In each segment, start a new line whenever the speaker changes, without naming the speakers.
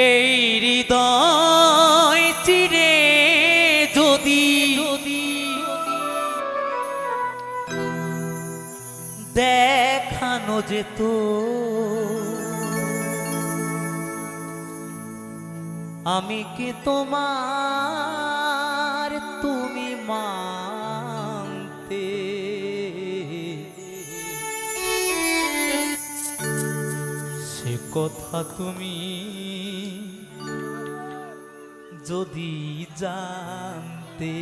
এই হৃদয় চিরে যদি দেখানো যেত আমি কি তোমার কথা তুমি যদি জানতে।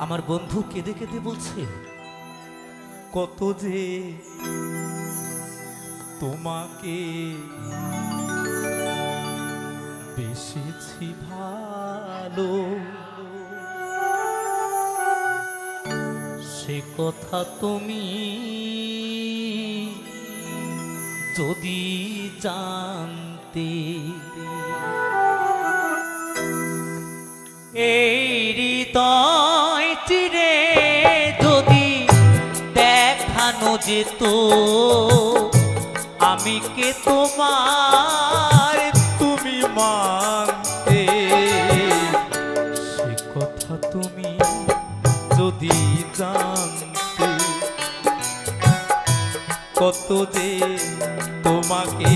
আমার বন্ধু কেঁদে কেঁদে বলছে কত যে তোমাকে বেশিছি ভালো সে কথা তুমি যদি জানতে। এই হৃদয় চিরে যদি দেখানো যেত আমি কে তোমার যে তোমাকে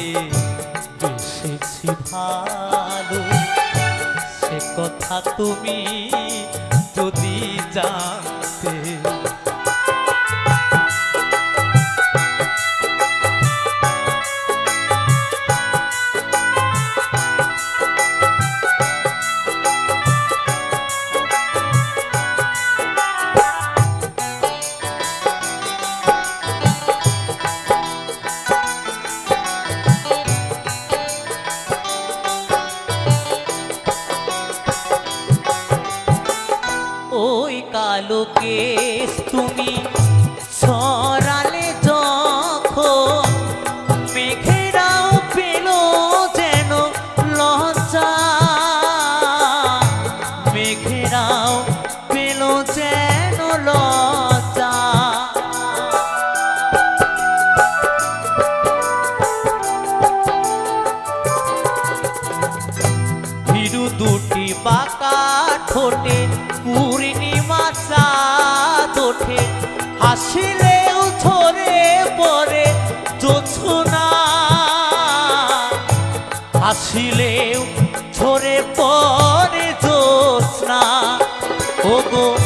বেসেছি ভালো সে কথা তুমি যদি জানতে কালো কেস তুমি ছড়ালে যখন মেঘেরাও পেল যেন লজ্জা। মেঘেরাও পেল যেন লজ্জা। ভীরু দুটি বাঁকা ঠোঁটে চাঁদ ওঠে হাসিলেও ঝরে পড়ে জোছনা। হাসিলেও ঝরে পড়ে জোছনা। ওগো,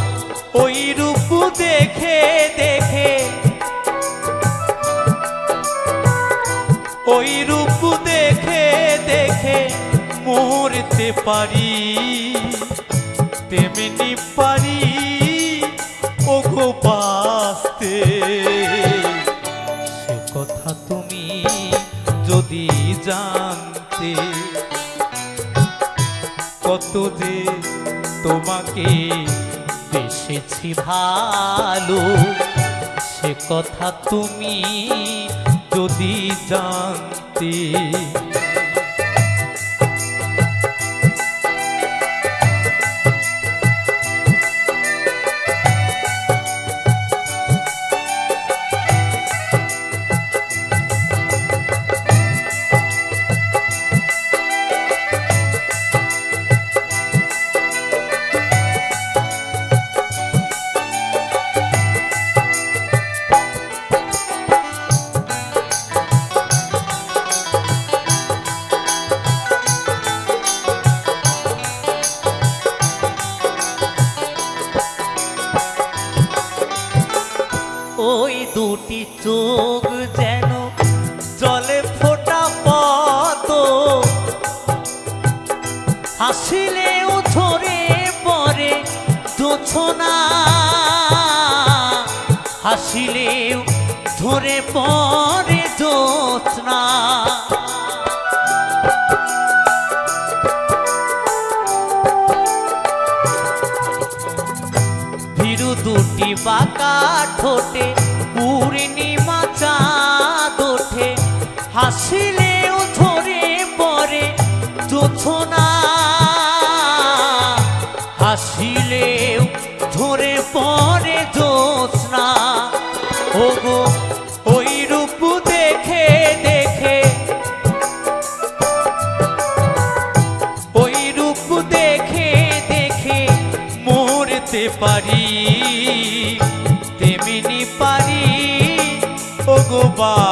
ওই রূপ দেখে দেখে। ওই রূপ দেখে দেখে মরতে পারি। তেমনি পারি গো সে কথা তুমি যদি জানতে, কত যে তোমাকে বেসেছি ভালো, সে কথা তুমি যদি জানতে দুটি চোখ যেন জলে ফোটা পত হাসিলেও ঝরে পরে জোছনা হাসিলেও ঝরে পরে জোছনা ভীরু দুটি বাঁকা ঠোঁটে হাসিলেও ধরে পরে জোছনা হাসিলেও ধরে পরে জোছনা ওগো, ওই রূপ দেখে দেখে। ওই রূপ দেখে দেখে মরতে পারি। তেমিনি পারি, ওগো বা